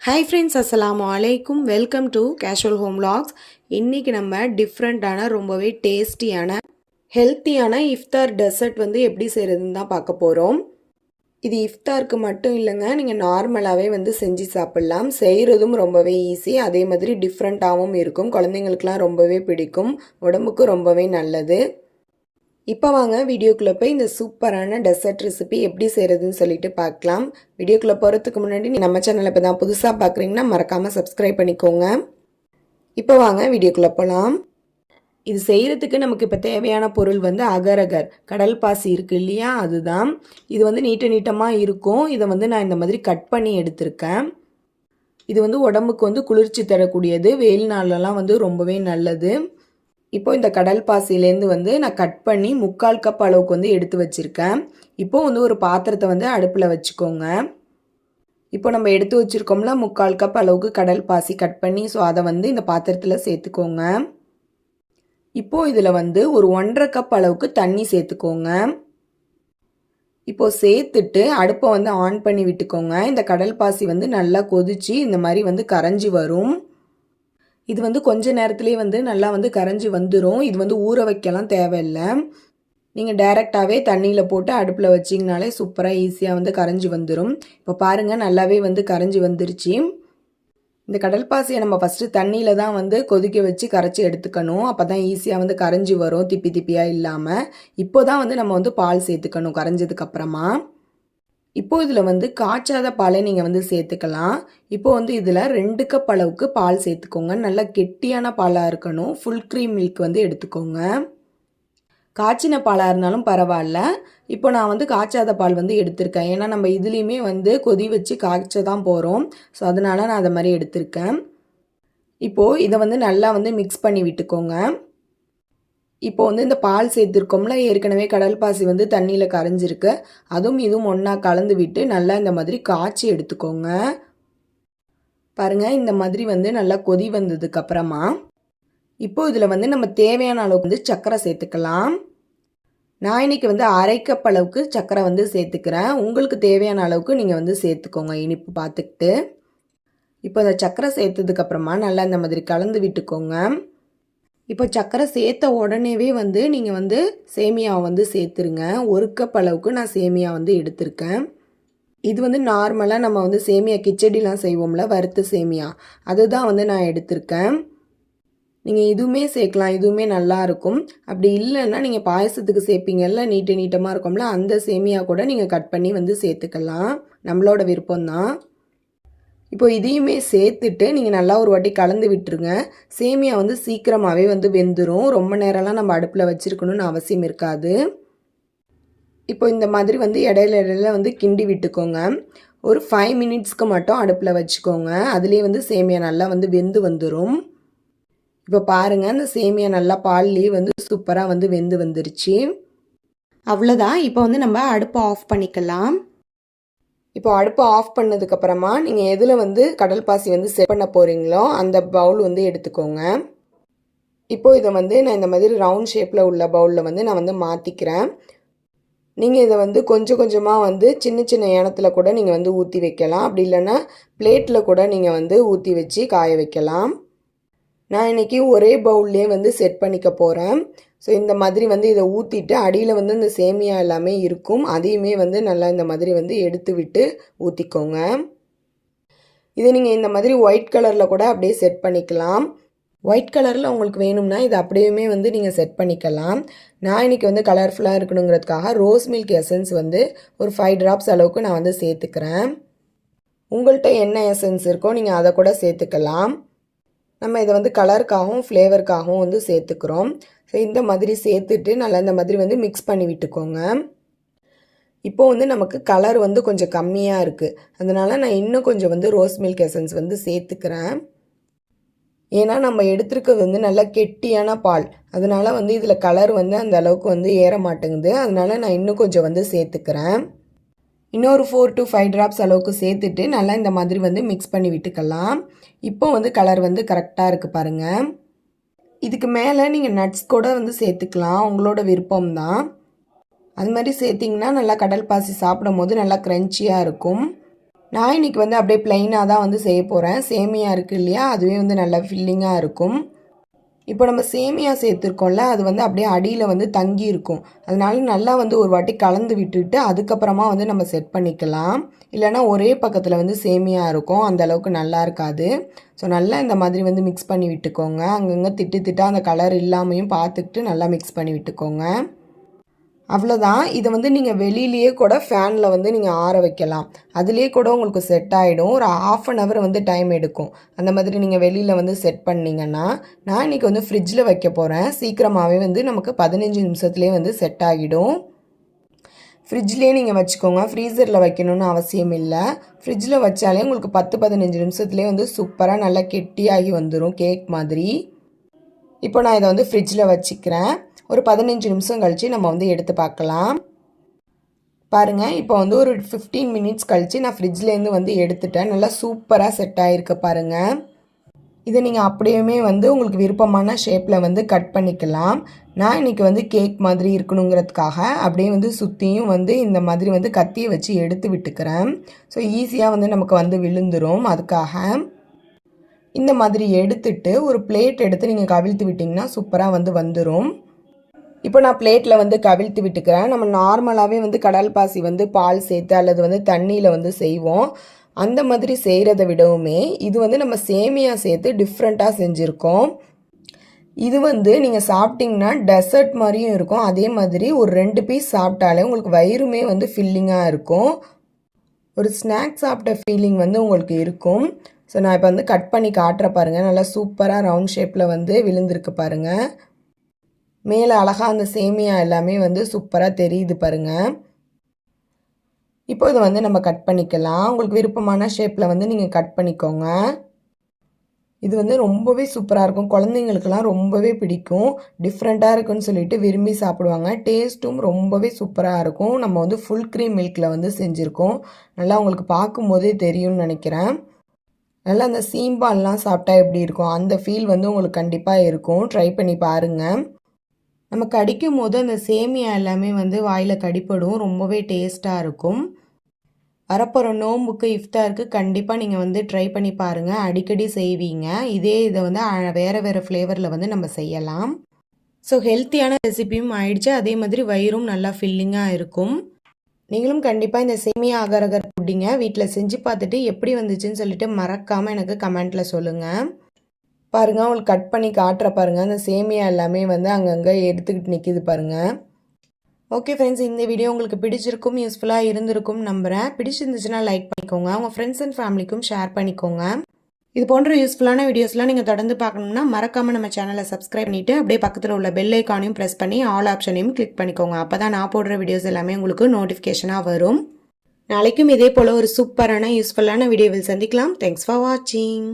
Hi friends அஸ்லாம் அலைக்கும் welcome to casual home logs இன்றைக்கி நம்ம டிஃப்ரெண்ட்டான ரொம்பவே டேஸ்டியான ஹெல்த்தியான இஃப்தார் டெசர்ட் வந்து எப்படி செய்கிறதுன்னு தான் பார்க்க போகிறோம் இது இஃப்தாருக்கு மட்டும் இல்லைங்க நீங்கள் நார்மலாகவே வந்து செஞ்சு சாப்பிட்லாம். செய்கிறதும் ரொம்பவே ஈஸி அதே மாதிரி டிஃப்ரெண்ட்டாகவும் இருக்கும். குழந்தைங்களுக்குலாம் ரொம்பவே பிடிக்கும். உடம்புக்கு ரொம்பவே நல்லது. இப்போ வாங்க வீடியோக்குள்ளே போய் இந்த சூப்பரான டெசர்ட் ரெசிபி எப்படி செய்கிறதுன்னு சொல்லிட்டு பார்க்கலாம். வீடியோக்குள்ளே போகிறதுக்கு முன்னாடி நீ நம்ம சேனலை இப்போ தான் புதுசாக பார்க்குறீங்கன்னா மறக்காமல் சப்ஸ்கிரைப் பண்ணிக்கோங்க. இப்போ வாங்க வீடியோக்குள்ளே போகலாம் இது செய்கிறதுக்கு நமக்கு இப்போ தேவையான பொருள் வந்து அகரகர். கடல் பாசி இருக்குது இல்லையா? அதுதான். இது வந்து நீட்ட நீட்டமாக இருக்கும். இதை வந்து நான் இந்த மாதிரி கட் பண்ணி எடுத்திருக்கேன். இது வந்து உடம்புக்கு வந்து குளிர்ச்சி தரக்கூடியது. வெயில் நாளெல்லாம் வந்து ரொம்பவே நல்லது. இப்போ இந்த கடல் பாசிலேருந்து வந்து நான் கட் பண்ணி முக்கால் கப் அளவுக்கு வந்து எடுத்து வச்சுருக்கேன். இப்போ வந்து ஒரு பாத்திரத்தை வந்து அடுப்பில் வச்சுக்கோங்க. இப்போ நம்ம எடுத்து வச்சுருக்கோம்ல முக்கால் கப் அளவுக்கு கடல் பாசி கட் பண்ணி ஸோ அதை வந்து இந்த பாத்திரத்தில் சேர்த்துக்கோங்க. இப்போது இதில் வந்து ஒரு ஒன்றரை கப் அளவுக்கு தண்ணி சேர்த்துக்கோங்க. இப்போது சேர்த்துட்டு அடுப்பை வந்து ஆன் பண்ணி விட்டுக்கோங்க. இந்த கடல் பாசி வந்து நல்லா கொதிச்சு இந்த மாதிரி வந்து கரைஞ்சி வரும். இது வந்து கொஞ்ச நேரத்துலேயே வந்து நல்லா வந்து கரைஞ்சி வந்துடும் இது வந்து ஊற வைக்கலாம் தேவையில்லை. நீங்கள் டைரெக்டாகவே தண்ணியில் போட்டு அடுப்பில் வச்சிங்கனாலே சூப்பராக ஈஸியாக வந்து கரைஞ்சி வந்துடும் இப்போ பாருங்கள் நல்லாவே வந்து கரைஞ்சி வந்துருச்சு. இந்த கடல் பாசியை நம்ம ஃபஸ்ட்டு தண்ணியில் தான் வந்து கொதிக்க வச்சு கரைச்சி எடுத்துக்கணும். அப்போ தான் ஈஸியாக வந்து கரைஞ்சி வரும் திப்பி திப்பியாக இல்லாமல் இப்போ தான் வந்து நம்ம வந்து பால் சேர்த்துக்கணும் கரைஞ்சதுக்கப்புறமா இப்போ இதில் வந்து காய்ச்சாத பாலை நீங்கள் வந்து சேர்த்துக்கலாம். இப்போ வந்து இதில் ரெண்டு கப் அளவுக்கு பால் சேர்த்துக்கோங்க. நல்லா கெட்டியான பாலாக இருக்கணும். ஃபுல் க்ரீம் மில்க் வந்து எடுத்துக்கோங்க. காய்ச்சின பாலாக இருந்தாலும் பரவாயில்ல. இப்போ நான் வந்து காய்ச்சாத பால் வந்து எடுத்திருக்கேன். ஏன்னா நம்ம இதுலேயுமே வந்து கொதி வச்சு காய்ச்ச தான் போகிறோம் ஸோ அதனால் நான் அதை மாதிரி எடுத்திருக்கேன். இப்போது இதை வந்து நல்லா வந்து மிக்ஸ் பண்ணி விட்டுக்கோங்க. இப்போ வந்து இந்த பால் சேர்த்துருக்கோம்ல ஏற்கனவே கடல் பாசி வந்து தண்ணியில் கரைஞ்சிருக்கு. அதுவும் இதுவும் ஒன்றா கலந்து விட்டு நல்லா இந்த மாதிரி காய்ச்சி எடுத்துக்கோங்க. பாருங்கள் இந்த மாதிரி வந்து நல்லா கொதி வந்ததுக்கப்புறமா இப்போ இதில் வந்து நம்ம தேவையான அளவுக்கு வந்து சர்க்கரை சேர்த்துக்கலாம். நான் இன்னைக்கு வந்து அரை அளவுக்கு சர்க்கரை வந்து சேர்த்துக்கிறேன். உங்களுக்கு தேவையான அளவுக்கு நீங்கள் வந்து சேர்த்துக்கோங்க இனிப்பு பார்த்துக்கிட்டு. இப்போ இந்த சர்க்கரை சேர்த்ததுக்கப்புறமா நல்லா இந்த மாதிரி கலந்து விட்டுக்கோங்க. இப்போ சர்க்கரை சேர்த்த உடனேவே வந்து நீங்கள் வந்து சேமியாவை வந்து சேர்த்துருங்க. ஒரு கப் அளவுக்கு நான் சேமியா வந்து எடுத்திருக்கேன். இது வந்து நார்மலாக நம்ம வந்து சேமியா கிச்சடிலாம் செய்வோம்ல வறுத்த சேமியா. அதுதான் வந்து நான் எடுத்திருக்கேன். நீங்கள் இதுவுமே சேர்க்கலாம் இதுவுமே நல்லாயிருக்கும் அப்படி இல்லைன்னா நீங்கள் பாயசத்துக்கு சேர்ப்பீங்கல்ல நீட்டு நீட்டமாக இருக்கும்ல அந்த சேமியா கூட நீங்கள் கட் பண்ணி வந்து சேர்த்துக்கலாம். நம்மளோட விருப்பம்தான். இப்போ இதையுமே சேர்த்துட்டு நீங்கள் நல்லா ஒரு வாட்டி கலந்து விட்டுருங்க. சேமியா வந்து சீக்கிரமாகவே வந்து வெந்துடும் ரொம்ப நேரம்லாம் நம்ம அடுப்பில் வச்சுருக்கணும்னு அவசியம் இருக்காது. இப்போ இந்த மாதிரி வந்து இடையில இடையில வந்து கிண்டி விட்டுக்கோங்க. ஒரு ஃபைவ் மினிட்ஸ்க்கு மட்டும் அடுப்பில் வச்சுக்கோங்க. அதுலேயே வந்து சேமியா நல்லா வந்து வெந்து வந்துடும் இப்போ பாருங்கள் அந்த சேமியா நல்லா பால்லேயே வந்து சூப்பராக வந்து வெந்து வந்துருச்சு. அவ்வளோதான் இப்போ வந்து நம்ம அடுப்பை ஆஃப் பண்ணிக்கலாம். இப்போ அடுப்பை ஆஃப் பண்ணதுக்கப்புறமா நீங்கள் எதில் வந்து கடல் பாசி வந்து செட் பண்ண போகிறீங்களோ அந்த பவுல் வந்து எடுத்துக்கோங்க. இப்போ இதை வந்து நான் இந்த மாதிரி ரவுண்ட் ஷேப்பில் உள்ள பவுலில் வந்து நான் வந்து மாற்றிக்கிறேன் நீங்கள் இதை வந்து கொஞ்சம் கொஞ்சமாக வந்து சின்ன சின்ன ஏனத்தில் கூட நீங்கள் வந்து ஊற்றி வைக்கலாம். அப்படி இல்லைன்னா பிளேட்டில் கூட நீங்கள் வந்து ஊற்றி வச்சு காய வைக்கலாம். நான் இன்றைக்கி ஒரே பவுல்லே வந்து செட் பண்ணிக்க போகிறேன் ஸோ இந்த மாதிரி வந்து இதை ஊற்றிட்டு அடியில் வந்து இந்த சேமியா எல்லாமே இருக்கும். அதையுமே வந்து நல்லா இந்த மாதிரி வந்து எடுத்து விட்டு ஊற்றிக்கோங்க இதை நீங்கள் இந்த மாதிரி ஒயிட் கலரில் கூட அப்படியே செட் பண்ணிக்கலாம். ஒயிட் கலரில் உங்களுக்கு வேணும்னா இது அப்படியுமே வந்து நீங்கள் செட் பண்ணிக்கலாம். நான் இன்றைக்கி வந்து கலர்ஃபுல்லாக இருக்கணுங்கிறதுக்காக ரோஸ் மில்க் எசன்ஸ் வந்து ஒரு ஃபைவ் ட்ராப்ஸ் அளவுக்கு நான் வந்து சேர்த்துக்கிறேன். உங்கள்கிட்ட என்ன எசன்ஸ் இருக்கோ நீங்கள் அதை கூட சேர்த்துக்கலாம். நம்ம இதை வந்து கலருக்காகவும் ஃப்ளேவருக்காகவும் வந்து சேர்த்துக்கிறோம். ஸோ இந்த மாதிரி சேர்த்துட்டு நல்லா இந்த மாதிரி வந்து மிக்ஸ் பண்ணி விட்டுக்கோங்க. இப்போ வந்து நமக்கு கலர் வந்து கொஞ்சம் கம்மியாக இருக்குது அதனால் நான் இன்னும் கொஞ்சம் வந்து ரோஸ் மில்க் எசன்ஸ் வந்து சேர்த்துக்கிறேன். ஏன்னா நம்ம எடுத்துருக்கிறது வந்து நல்லா கெட்டியான பால். அதனால் வந்து இதில் கலர் வந்து அந்த அளவுக்கு வந்து ஏற மாட்டேங்குது. அதனால் நான் இன்னும் கொஞ்சம் வந்து சேர்த்துக்கிறேன். இன்னொரு ஃபோர் டு ஃபைவ் ட்ராப்ஸ் அளவுக்கு சேர்த்துட்டு நல்லா இந்த மாதிரி வந்து மிக்ஸ் பண்ணி விட்டுக்கலாம். இப்போ வந்து கலர் வந்து கரெக்டாக இருக்குது பாருங்கள் இதுக்கு மேலே நீங்கள் நட்ஸ் கூட வந்து சேர்த்துக்கலாம். உங்களோட விருப்பம் தான் அது மாதிரி சேர்த்திங்கன்னா நல்லா கடல் பாசி சாப்பிடும் போது நல்லா க்ரன்ச்சியாக இருக்கும். நான் இன்னைக்கு வந்து அப்படியே ப்ளைனாக தான் வந்து செய்ய போகிறேன் சேமியாக இருக்குது இல்லையா? அதுவே வந்து நல்லா ஃபில்லிங்காக இருக்கும். இப்போ நம்ம சேமியா சேர்த்துருக்கோம்ல அது வந்து அப்படியே அடியில் வந்து தங்கி இருக்கும் அதனால நல்லா வந்து ஒரு வாட்டி கலந்து விட்டுட்டு அதுக்கப்புறமா வந்து நம்ம செட் பண்ணிக்கலாம். இல்லைன்னா ஒரே பக்கத்தில் வந்து சேமியா இருக்கும். அந்த அளவுக்கு நல்லா இருக்காது. ஸோ நல்லா இந்த மாதிரி வந்து மிக்ஸ் பண்ணி விட்டுக்கோங்க. அங்கங்கே திட்டு திட்டாக அந்த கலர் இல்லாமையும் பார்த்துக்கிட்டு நல்லா மிக்ஸ் பண்ணி விட்டுக்கோங்க. அவ்வளோதான் இதை வந்து நீங்கள் வெளியிலேயே கூட ஃபேனில் வந்து நீங்கள் ஆற வைக்கலாம். அதுலேயே கூட உங்களுக்கு செட் ஆகிடும் ஒரு ஆஃப் அன் ஹவர் வந்து டைம் எடுக்கும். அந்த மாதிரி நீங்கள் வெளியில் வந்து செட் பண்ணிங்கன்னா நான் இன்றைக்கி வந்து ஃப்ரிட்ஜில் வைக்க போகிறேன் சீக்கிரமாகவே வந்து நமக்கு பதினஞ்சு நிமிஷத்துலேயே வந்து செட் ஆகிடும். ஃப்ரிட்ஜ்லேயே நீங்கள் வச்சுக்கோங்க. ஃப்ரீசரில் வைக்கணும்னு அவசியம் இல்லை. ஃப்ரிட்ஜில் வச்சாலே உங்களுக்கு பத்து பதினஞ்சு நிமிஷத்துலேயே வந்து சூப்பராக நல்லா கெட்டியாகி வந்துடும் கேக் மாதிரி. இப்போ நான் இதை வந்து ஃப்ரிட்ஜில் வச்சுக்கிறேன். ஒரு பதினஞ்சு நிமிஷம் கழித்து நம்ம வந்து எடுத்து பார்க்கலாம். பாருங்கள் இப்போ வந்து ஒரு ஃபிஃப்டீன் மினிட்ஸ் கழித்து நான் ஃப்ரிட்ஜ்லேருந்து வந்து எடுத்துட்டேன். நல்லா சூப்பராக செட் ஆகிருக்கு பாருங்கள் இதை நீங்கள் அப்படியுமே வந்து உங்களுக்கு விருப்பமான ஷேப்பில் வந்து கட் பண்ணிக்கலாம். நான் இன்றைக்கி வந்து கேக் மாதிரி இருக்கணுங்கிறதுக்காக அப்படியே வந்து சுற்றியும் வந்து இந்த மாதிரி வந்து கத்தியை வச்சு எடுத்து விட்டுக்கிறேன். ஸோ ஈஸியாக வந்து நமக்கு வந்து விழுந்துடும் அதுக்காக. இந்த மாதிரி எடுத்துட்டு ஒரு பிளேட் எடுத்து நீங்கள் கவிழ்த்து விட்டிங்கன்னா சூப்பராக வந்து வந்துடும் இப்போ நான் பிளேட்டில் வந்து கவிழ்த்து விட்டுக்கிறேன். நம்ம நார்மலாகவே வந்து கடல் பாசி வந்து பால் சேர்த்து அல்லது வந்து தண்ணியில் வந்து செய்வோம். அந்த மாதிரி செய்கிறத விடவுமே இது வந்து நம்ம சேமியா சேர்த்து டிஃப்ரெண்ட்டாக செஞ்சுருக்கோம். இது வந்து நீங்கள் சாப்பிட்டிங்கன்னா டெசர்ட் மாதிரியும் இருக்கும். அதே மாதிரி ஒரு ரெண்டு பீஸ் சாப்பிட்டாலே உங்களுக்கு வயிறுமே வந்து ஃபில்லிங்காக இருக்கும். ஒரு ஸ்நாக்ஸ் சாப்பிட்ட ஃபீலிங் வந்து உங்களுக்கு இருக்கும். ஸோ நான் இப்போ வந்து கட் பண்ணி காட்டுற பாருங்கள் நல்லா சூப்பராக ரவுண்ட் ஷேப்பில் வந்து விழுந்திருக்கு பாருங்கள் மேலே அழகாக அந்த சேமியா எல்லாமே வந்து சூப்பராக தெரியுது பாருங்கள் இப்போ இதை வந்து நம்ம கட் பண்ணிக்கலாம். உங்களுக்கு விருப்பமான ஷேப்பில் வந்து நீங்கள் கட் பண்ணிக்கோங்க. இது வந்து ரொம்பவே சூப்பராக இருக்கும். குழந்தைங்களுக்கெல்லாம் ரொம்பவே பிடிக்கும். டிஃப்ரெண்ட்டாக இருக்குன்னு சொல்லிட்டு விரும்பி சாப்பிடுவாங்க. டேஸ்ட்டும் ரொம்பவே சூப்பராக இருக்கும். நம்ம வந்து ஃபுல் க்ரீம் மில்கில் வந்து செஞ்சுருக்கோம். நல்லா உங்களுக்கு பார்க்கும்போதே தெரியும்னு நினைக்கிறேன். நல்லா அந்த சீம்பால்லாம் சாப்பிட்டா எப்படி இருக்கும்? அந்த ஃபீல் வந்து உங்களுக்கு கண்டிப்பாக இருக்கும். ட்ரை பண்ணி பாருங்கள் நம்ம கடிக்கும் போது அந்த சேமியா எல்லாமே வந்து வாயில் கடிப்படும். ரொம்பவே டேஸ்ட்டாக இருக்கும். வரப்போகிற நோம்புக்கு இஃப்தாருக்கு கண்டிப்பாக நீங்கள் வந்து ட்ரை பண்ணி பாருங்கள் அடிக்கடி செய்வீங்க. இதே இதை வந்து வேறு வேறு ஃப்ளேவரில் வந்து நம்ம செய்யலாம். ஸோ ஹெல்த்தியான ரெசிபியும் ஆயிடுச்சு. அதே மாதிரி வயிறும் நல்லா ஃபில்லிங்காக இருக்கும். நீங்களும் கண்டிப்பாக இந்த சேமியா அகரகர் புட்டிங்க வீட்டில் செஞ்சு பார்த்துட்டு எப்படி வந்துச்சுன்னு சொல்லிட்டு மறக்காமல் எனக்கு கமெண்ட்டில் சொல்லுங்கள் பாருங்கள் உங்களுக்கு கட் பண்ணி காட்டுற பாருங்கள் அந்த சேமியா எல்லாமே வந்து அங்கங்கே எடுத்துக்கிட்டு நிற்கிது பாருங்கள் ஓகே ஃப்ரெண்ட்ஸ் இந்த வீடியோ உங்களுக்கு பிடிச்சிருக்கும் யூஸ்ஃபுல்லாக இருந்திருக்கும் நம்புகிறேன் பிடிச்சிருந்துச்சுன்னா லைக் பண்ணிக்கோங்க. உங்கள் ஃப்ரெண்ட்ஸ் அண்ட் ஃபேமிலிக்கும் ஷேர் பண்ணிக்கோங்க. இது போன்ற யூஸ்ஃபுல்லான வீடியோஸ்லாம் நீங்கள் தொடர்ந்து பார்க்கணும்னா மறக்காமல் நம்ம சேனலை சப்ஸ்கிரைப் பண்ணிவிட்டு அப்படியே பக்கத்தில் உள்ள பெல் ஐக்கானையும் ப்ரெஸ் பண்ணி ஆல் ஆப்ஷனையும் கிளிக் பண்ணிக்கோங்க. அப்போ தான் நான் போடுற வீடியோஸ் எல்லாமே உங்களுக்கு நோட்டிஃபிகேஷனாக வரும். நாளைக்கும் இதே போல் ஒரு சூப்பரான யூஸ்ஃபுல்லான வீடியோவில் சந்திக்கலாம். தேங்க்ஸ் ஃபார் வாட்சிங்